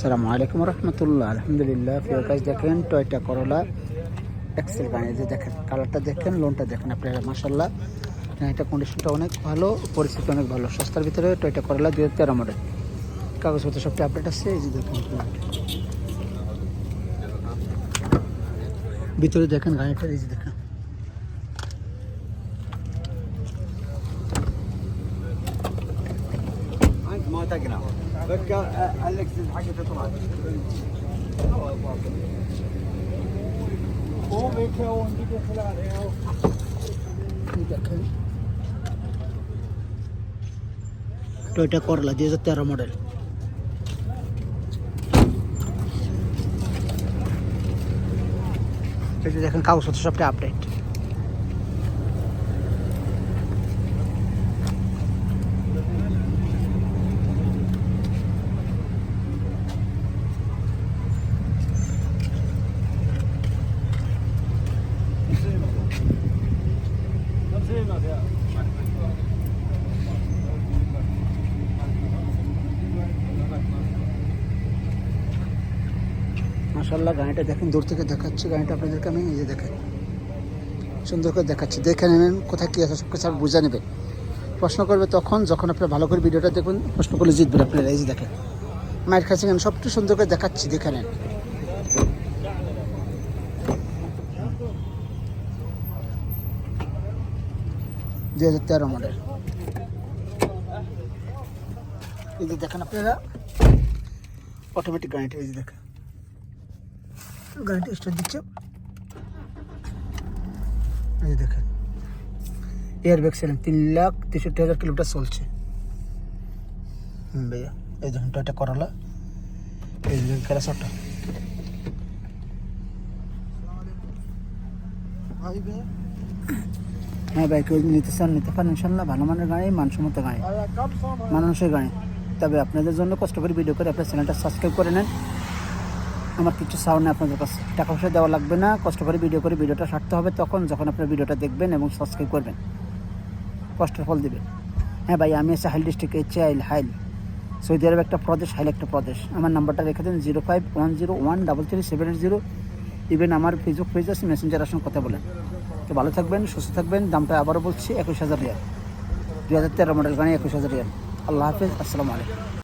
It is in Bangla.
সালামু আলাইকুম রহমতুল্লাহ। আলহামদুলিল্লাহ, প্রিয় কাজ দেখেন, টয়টা করলা এক্সেল গাড়ি। যে দেখেন কালারটা দেখেন লোনটা দেখেন আপনারা মাসাল্লাহ হ্যাঁ, এটা কন্ডিশনটা অনেক ভালো, পরিস্থিতি অনেক ভালো। সস্তার ভিতরে টয়টা করলা দুই হাজার তেরো মডেল কাগজপত্র সবটা আপডেট আছে, এই যে দেখেন ভিতরে দেখেন গাড়িটা, এই যে দেখেন। মাতা গ্রাম الاكسس حقته طلعت هو بيكون بيجي خلال এই দেখেন টয়টা করলা দুই হাজার তেরো মডেল এই যে দেখেন কাগজপত্র সবটা আপডেট মাসাল্লাহ গাড়িটা দেখেন, দূর থেকে দেখাচ্ছি। গাড়িটা আপনাদেরকে আমি যে দেখেন সুন্দর করে দেখাচ্ছি। দেখে নেবেন কোথায় কী আছে, সব কিছু বুঝে নেবেন। প্রশ্ন করবে তখন, যখন আপনারা ভালো করে ভিডিওটা দেখবেন প্রশ্ন করলে জিতবেন আপনারা। এই যে দেখেন, মায়ের কাছে সবটা সুন্দর করে দেখাচ্ছি, দেখে নেন। দুই হাজার তেরো মডেল এই যে দেখেন আপনারা অটোমেটিক গাড়িটা এই যে দেখেন। গাড়িটা স্টার্ট দিচ্ছে। এই যে দেখেন। এয়ার ব্যাগ সেলেন তিন লাখ তেষট্টি হাজার কিলোমিটার চলছে। হুম, ভাইয়া, এই দেখুন টয়টা করলা এই যে ক্যারাসটা হ্যাঁ ভাই কেউ নিতে চান, নিতে পারেন ইনশাল্লাহ। ভালো মানের গাড়ি, মানসম্মত গাড়ি। মানুষের গাড়ি। তবে আপনাদের জন্য কষ্ট করে ভিডিও করে আপনার চ্যানেলটা সাবস্ক্রাইব করে নেন। আমার কিছু সাউন্ড আপনাদের কাছে টাকা পয়সা দেওয়া লাগবে না। কষ্ট করে ভিডিও করে ভিডিওটা সারতে হবে তখন, যখন আপনার ভিডিওটা দেখবেন এবং সাবস্ক্রাইব করবেন। কষ্টের ফল দেবেন। হ্যাঁ ভাই, আমি আছি হাইল ডিস্ট্রিক্টে চাইল হাইল হাইল। সৌদি আরব একটা প্রদেশ, হাইল একটা প্রদেশ। আমার নাম্বারটা রেখে দেন zero five one zero one double three seven eight zero even আমার ফেসবুক পেজ আছে মেসেঞ্জার আসুন কথা বলেন। তো ভালো থাকবেন, সুস্থ থাকবেন। দামটা আবারও বলছি, একুশ হাজার রিয়াল। দুই হাজার তেরো মডেল গানে একুশ হাজার রিয়াল। আল্লাহ হাফিজ, আসসালামু আলাইকুম।